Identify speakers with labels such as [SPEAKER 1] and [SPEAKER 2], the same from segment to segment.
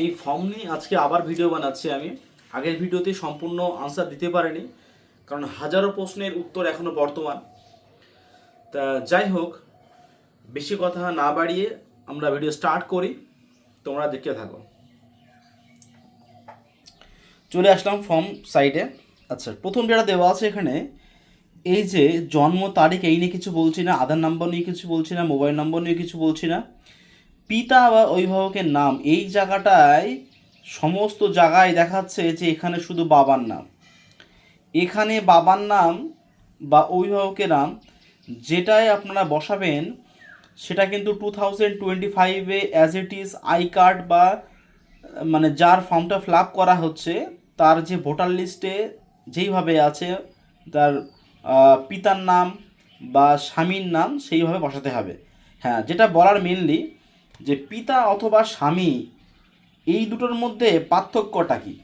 [SPEAKER 1] এই ফর্ম নিয়ে আজকে আবার ভিডিও বানাচ্ছি আমি। আগের ভিডিওতে সম্পূর্ণ আনসার দিতে পারিনি, কারণ হাজারো প্রশ্নের উত্তর এখনও বর্তমান। তা যাই হোক, বেশি কথা না বাড়িয়ে আমরা ভিডিও স্টার্ট করি। তোমরা দেখতে থাকো। চলে আসলাম ফর্ম সাইডে আচ্ছা প্রথম যেটা দেওয়া আছে এখানে, এই যে জন্ম তারিখ এই নিয়ে কিছু বলছি না, আধার নাম্বার নিয়ে কিছু বলছি না মোবাইল নম্বর নিয়ে কিছু বলছি না। পিতা বা অভিভাবকের নাম, এই জায়গাটায় সমস্ত জায়গায় দেখাচ্ছে যে এখানে শুধু বাবার নাম। এখানে বাবার নাম বা অভিভাবকের নাম যেটাই আপনারা বসাবেন, সেটা কিন্তু টু থাউজেন্ড টোয়েন্টি ফাইভে as it is I card বা মানে যার ফর্মটা ফিল করা হচ্ছে, তার যে ভোটার লিস্টে যেইভাবে আছে, তার পিতার নাম বা স্বামীর নাম সেইভাবে বসাতে হবে। হ্যাঁ যেটা বলার মেনলি যে পিতা অথবা স্বামী, এই দুটোর মধ্যে পার্থক্যটা কি?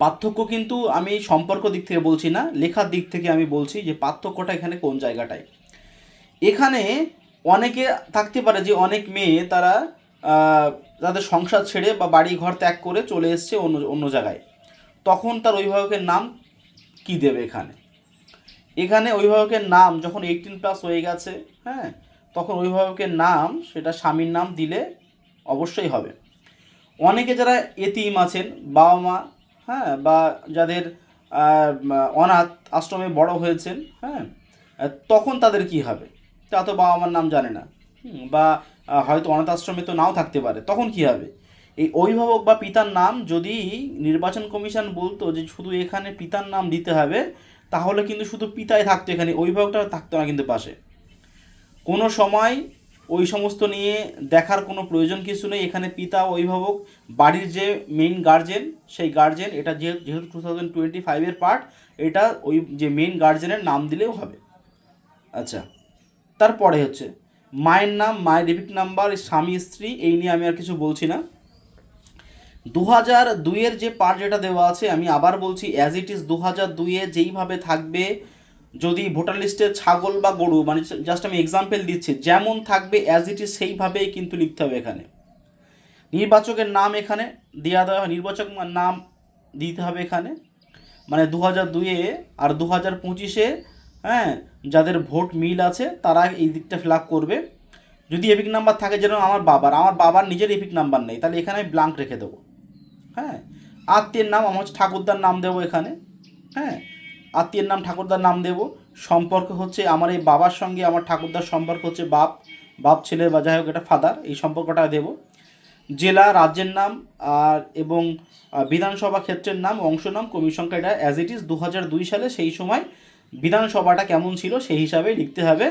[SPEAKER 1] পার্থক্য কিন্তু আমি সম্পর্ক দিক থেকে বলছি না, লেখার দিক থেকে আমি বলছি যে পার্থক্যটা এখানে কোন জায়গাটায়? এখানে অনেকে থাকতে পারে যে অনেক মেয়ে তারা তাদের সংসার ছেড়ে বা বাড়ি ঘর ত্যাগ করে চলে এসছে অন্য অন্য জায়গায়। তখন তার অভিভাবকের নাম কি দেবে এখানে? এখানে অভিভাবকের নাম যখন এইটিন প্লাস হয়ে গেছে হ্যাঁ তখন অভিভাবকের নাম, সেটা স্বামীর নাম দিলে অবশ্যই হবে। অনেকে যারা এতিম আছেন, বাবা মা হ্যাঁ বা যাদের অনাথ আশ্রমে বড় হয়েছেন হ্যাঁ তখন তাদের কি হবে? তা তো বাবা মার নাম জানে না। বা হয়তো অনাথ আশ্রমে তো নাও থাকতে পারে। তখন কি হবে? এই অভিভাবক বা পিতার নাম যদি নির্বাচন কমিশন বলতো যে শুধু এখানে পিতার নাম দিতে হবে, তাহলে কিন্তু শুধু পিতাই থাকতো এখানে, অভিভাবকটা থাকতো না কিন্তু পাশে। কোনো সময় ওই সমস্ত নিয়ে দেখার কোনো প্রয়োজন কিছু নেই। এখানে পিতা অভিভাবক, বাড়ির যে মেইন গার্জেন সেই গার্জেন এটা যেহেতু টু থাউজেন্ড টোয়েন্টি ফাইভের পার্ট এটা ওই যে মেইন গার্জেনের নাম দিলেও হবে। আচ্ছা তারপরে হচ্ছে, মায়ের নাম, মায়ের রিপিট নাম্বার স্বামী, স্ত্রী, এই নিয়ে আমি আর কিছু বলছি না। দু হাজার দুইয়ের যে পার্ট যেটা দেওয়া আছে, আমি আবার বলছি অ্যাজ ইট ইজ দু হাজার দুইয়ে যেইভাবে থাকবে যদি ভোটার লিস্টে ছাগল বা গরু মানে জাস্ট আমি এক্সাম্পল দিচ্ছি, যেমন থাকবে অ্যাজ ইট ইজ সেইভাবেই কিন্তু লিখতে হবে এখানে। নির্বাচকের নাম এখানে দেওয়া দেওয়া হয়, নির্বাচক নাম দিতে হবে এখানে। মানে দু হাজার দুইয়ে আর দু হাজার পঁচিশে হ্যাঁ যাদের ভোট মিল আছে, তারা এই দিকটা ফিল আপ করবে। যদি এপিক নাম্বার থাকে যেরকম আমার বাবার আমার বাবার নিজের এপিক নাম্বার নেই, তাহলে এখানে আমি ব্লাঙ্ক রেখে দেবো। হ্যাঁ আত্মীয়ের নাম, আমার ঠাকুরদার নাম দেবো এখানে। হ্যাঁ আত্মীয়ের নাম, ঠাকুরদার নাম দেবো। সম্পর্ক হচ্ছে আমার এই বাবার সঙ্গে, আমার ঠাকুরদার সম্পর্ক হচ্ছে বাপ বাপ ছেলে বা যাই হোক এটা ফাদার, এই সম্পর্কটা দেবো। জেলা, রাজ্যের নাম আর এবং বিধানসভা ক্ষেত্রের নাম, অংশ নাম কমি সংখ্যা এটা অ্যাজ ইট ইজ দু দুই সালে সেই সময় বিধানসভাটা কেমন ছিল সেই হিসাবে লিখতে হবে।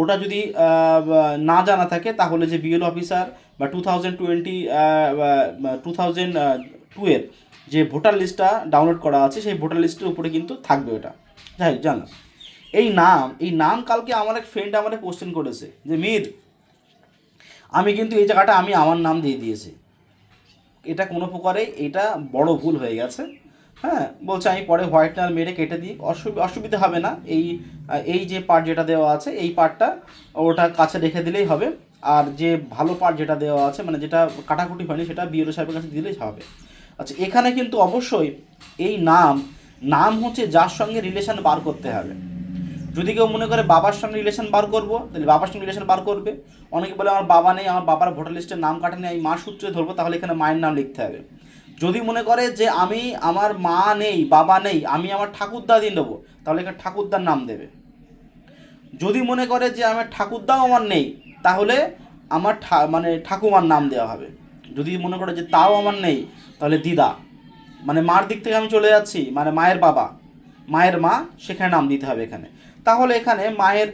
[SPEAKER 1] ওটা যদি না জানা থাকে তাহলে যে বিএল অফিসার বা two thousand twenty two thousand টুয়ের যে ভোটার লিস্টটা ডাউনলোড করা আছে, সেই ভোটার লিস্টের উপরে কিন্তু থাকবে ওটা যাই হোক, জানলাম। এই নাম এই নাম কালকে আমার এক ফ্রেন্ড আমাকে কোশ্চেন করেছে যে, মীর, আমি কিন্তু এই জায়গাটা আমি আমার নাম দিয়ে দিয়েছি। এটা কোনো প্রকারে, এটা বড় ভুল হয়ে গেছে। হ্যাঁ বলছে আমি পরে হোয়াইটনার মেরে কেটে দিই। অসুবিধা অসুবিধা হবে না। এই এই যে পার্ট যেটা দেওয়া আছে, এই পার্টটা ওটা কাছে রেখে দিলেই হবে। আর যে ভালো পার্ট যেটা দেওয়া আছে মানে যেটা কাটাকুটি হয়নি, সেটা বিএলও সাহেবের কাছে দিলেই হবে। আচ্ছা এখানে কিন্তু অবশ্যই এই নাম নাম হচ্ছে যার সঙ্গে রিলেশন বার করতে হবে। যদি কেউ মনে করে বাবার সঙ্গে রিলেশন বার করব, তাহলে বাবার সঙ্গে রিলেশন বার করবে। অনেকে বলে, আমার বাবা নেই, আমার বাবার ভোটার লিস্টের নাম কাটেনি আমি মা সূত্রে ধরবো, তাহলে এখানে মায়ের নাম লিখতে হবে। যদি মনে করে যে আমি আমার মা নেই, বাবা নেই, আমি আমার ঠাকুরদা দিয়ে নেব তাহলে এখানে ঠাকুরদার নাম দেবে। যদি মনে করে যে আমার ঠাকুরদাও আমার নেই, তাহলে আমার মানে ঠাকুমার নাম দেওয়া হবে। যদি মনে করে যে তাও আমার নেই, তাহলে দিদা। মানে মার দিক থেকে আমি চলে যাচ্ছি মানে মায়ের বাবা। মায়ের মা, সেখানে নাম দিতে হবে এখানে। তাহলে এখানে মায়ের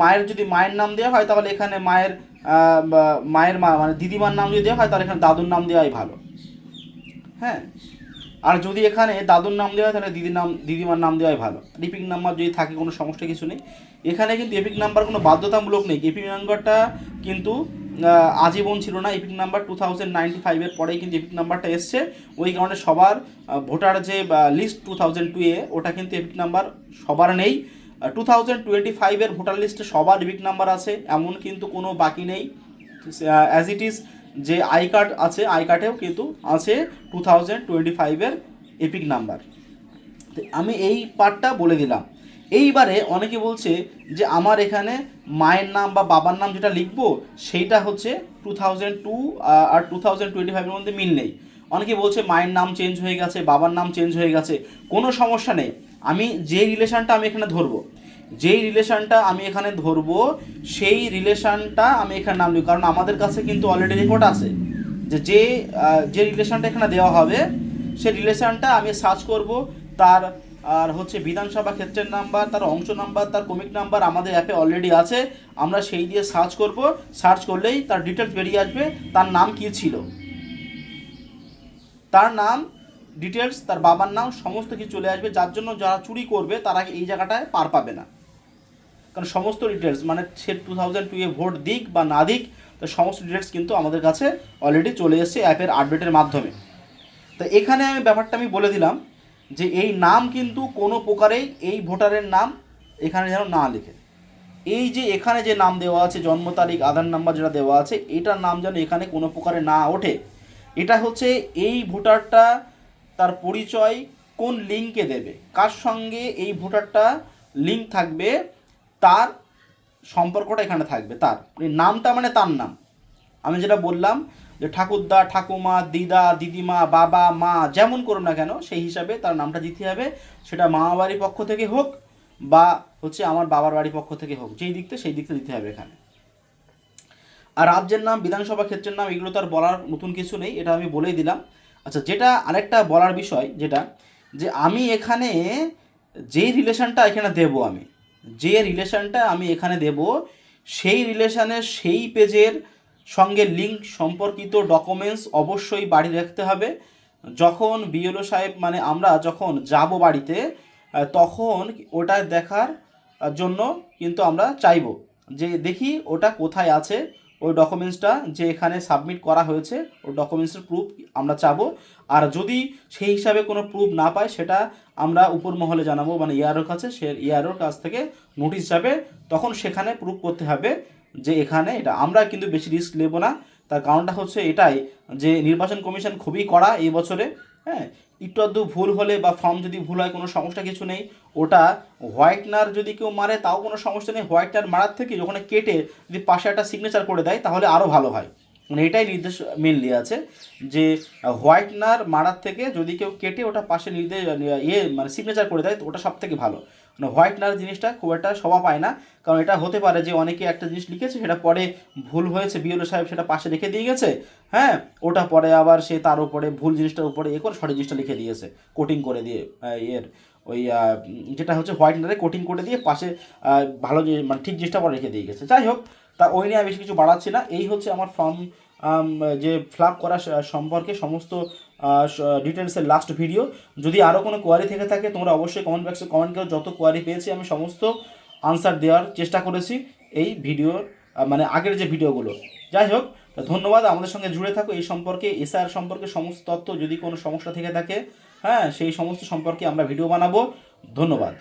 [SPEAKER 1] মায়ের যদি মায়ের নাম দেওয়া হয়, তাহলে এখানে মায়ের মায়ের মা মানে দিদিমার নাম যদি দেওয়া হয়, তাহলে এখানে দাদুর নাম দেওয়াই ভালো। হ্যাঁ? আর যদি এখানে দাদুর নাম দেওয়া হয়, তাহলে দিদির নাম, দিদিমার নাম দেওয়াই ভালো। এপিক নাম্বার যদি থাকে, কোনো সমস্যা কিছু নেই। এখানে কিন্তু এপিক নাম্বার কোনো বাধ্যতামূলক নেই। এপিক নাম্বারটা কিন্তু আজীবন ছিল না EPIC number two thousand ninety ফাইভের পরেই কিন্তু এপিক নাম্বারটা এসছে। ওই কারণে সবার ভোটার যে লিস্ট টু থাউজেন্ড টুয়ে ওটা কিন্তু এপিক নাম্বার সবার নেই। টু থাউজেন্ড টোয়েন্টি ফাইভের ভোটার লিস্টে সবার এপিক নাম্বার আছে, এমন কিন্তু কোনো বাকি নেই। অ্যাজ ইট ইজ যে আই কার্ড আছে আই কার্ডেও কিন্তু আছে টু থাউজেন্ড টোয়েন্টি ফাইভের এপিক নাম্বার আমি এই পার্টটা বলে দিলাম। এইবারে অনেকে বলছে যে আমার এখানে মায়ের নাম বা বাবার নাম যেটা লিখব, সেইটা হচ্ছে টু থাউজেন্ড টু আর টু থাউজেন্ড টোয়েন্টি ফাইভের মধ্যে মিল নেই। অনেকে বলছে মায়ের নাম চেঞ্জ হয়ে গেছে, বাবার নাম চেঞ্জ হয়ে গেছে, কোনো সমস্যা নেই। আমি যে রিলেশনটা আমি এখানে ধরবো, যেই রিলেশনটা আমি এখানে ধরবো, সেই রিলেশনটা আমি এখানে নাম লিখব কারণ আমাদের কাছে কিন্তু অলরেডি রেকর্ড আছে যে যে যে রিলেশনটা এখানে দেওয়া হবে সেই রিলেশনটা আমি সার্চ করব, তার আর হচ্ছে বিধানসভা ক্ষেত্রের নাম্বার, তার অংশ নাম্বার, তার কমিক নাম্বার আমাদের অ্যাপে অলরেডি আছে। আমরা সেই দিয়ে সার্চ করব। সার্চ করলেই তার ডিটেলস বেরিয়ে আসবে। তার নাম কী ছিল? তার নাম ডিটেলস তার বাবার নাম, সমস্ত কিছু চলে আসবে। যার জন্য যারা চুরি করবে, তারা এই জায়গাটায় পার পাবে না। কারণ সমস্ত ডিটেলস মানে সে টু থাউজেন্ড টু এ ভোট দিক বা না দিক, তো সমস্ত ডিটেলস কিন্তু আমাদের কাছে অলরেডি চলে এসেছে অ্যাপের আপডেটের মাধ্যমে। তো এখানে আমি ব্যাপারটা আমি বলে দিলাম। যে এই নাম কিন্তু কোনো প্রকারেই এই ভোটারের নাম এখানে যেন না লেখে। এই যে এখানে যে নাম দেওয়া আছে, জন্ম তারিখ, আধার নাম্বার যেটা দেওয়া আছে, এটার নাম যেন এখানে কোনো প্রকারে না ওঠে, এটা হচ্ছে এই ভোটারটা তার পরিচয় কোন লিঙ্কে দেবে, কার সঙ্গে এই ভোটারটা লিঙ্ক থাকবে, তার সম্পর্কটা এখানে থাকবে, তার নামটা মানে তার নাম। আমি যেটা বললাম যে ঠাকুরদা, ঠাকুমা, দিদা, দিদিমা, বাবা, মা যেমন করো না কেন, সেই হিসাবে তার নামটা দিতে হবে। সেটা মামা বাড়ির পক্ষ থেকে হোক বা হচ্ছে আমার বাবার বাড়ির পক্ষ থেকে হোক, যেই দিকতে সেই দিকতে দিতে হবে এখানে। আর রাজ্যের নাম, বিধানসভা ক্ষেত্রের নাম, এগুলো তো আর বলার নতুন কিছু নেই, এটা আমি বলেই দিলাম। আচ্ছা যেটা আরেকটা বলার বিষয়, যেটা যে আমি এখানে যে রিলেশনটা এখানে দেব আমি, যে রিলেশনটা আমি এখানে দেব, সেই রিলেশনের সেই পেজের সঙ্গে লিঙ্ক সম্পর্কিত ডকুমেন্টস অবশ্যই বাড়ি রাখতে হবে। যখন বিএলও সাহেব মানে আমরা যখন যাব বাড়িতে তখন ওটা দেখার জন্য কিন্তু আমরা চাইব যে দেখি ওটা কোথায় আছে, ওই ডকুমেন্টসটা যে এখানে সাবমিট করা হয়েছে, ওই ডকুমেন্টসের প্রুফ আমরা চাবো। আর যদি সেই হিসাবে কোনো প্রুফ না পাই সেটা আমরা উপর মহলে জানাব মানে ইয়ারোর কাছে, সে ইয়ারোর কাছ থেকে নোটিশ যাবে, তখন সেখানে প্রুফ করতে হবে। যে এখানে এটা, আমরা কিন্তু বেশি রিস্ক নেব না। তার কারণটা হচ্ছে এটাই যে নির্বাচন কমিশন খুবই কড়া এই বছরে হ্যাঁ? একটু আধটু ভুল হলে বা ফর্ম যদি ভুল হয়, কোনো সমস্যা কিছু নেই। ওটা হোয়াইটনার যদি কেউ মারে, তাও কোনো সমস্যা নেই। হোয়াইটনার মারার থেকে যখন কেটে যদি পাশে একটা সিগনেচার করে দেয়, তাহলে আরও ভালো হয়। মানে এটাই নির্দেশ মেনলি আছে যে হোয়াইটনার মারার থেকে যদি কেউ কেটে ওটা পাশে নির্দেশ ইয়ে মানে সিগনেচার করে দেয় ওটা সব থেকে ভালো। মানে হোয়াইটনার জিনিসটা খুব একটা শোভা পায় না, কারণ এটা হতে পারে যে অনেকে একটা জিনিস লিখেছে, সেটা পরে ভুল হয়েছে বিএলও সাহেব সেটা পাশে রেখে দিয়ে গেছে হ্যাঁ ওটা পরে আবার সে তার উপরে ভুল জিনিসটার উপরে এ করে সঠিক জিনিসটা লিখে দিয়েছে কোটিং করে দিয়ে ইয়ের, ওই যেটা হচ্ছে হোয়াইটনারে কোটিং করে দিয়ে পাশে ভালো মানে ঠিক জিনিসটা পরে রেখে দিয়ে গেছে। যাই হোক তা ওই নিয়ে আমি বেশি কিছু বাড়াচ্ছি না। এই হচ্ছে আমার ফর্ম যে ফ্লাপ করা সম্পর্কে সমস্ত ডিটেলসের লাস্ট ভিডিও যদি আরও কোনো কোয়ারি থেকে থাকে, তোমরা অবশ্যই কমেন্ট বক্সে কমেন্ট করো। যত কোয়ারি পেয়েছি, আমি সমস্ত আনসার দেওয়ার চেষ্টা করেছি এই ভিডিওর মানে আগের যে ভিডিওগুলো যাই হোক ধন্যবাদ। আমাদের সঙ্গে জুড়ে থাকো। এই সম্পর্কে এসআর সম্পর্কে সমস্ত তথ্য যদি কোনো সমস্যা থেকে থাকে হ্যাঁ সেই সমস্ত সম্পর্কে আমরা ভিডিও বানাবো। ধন্যবাদ।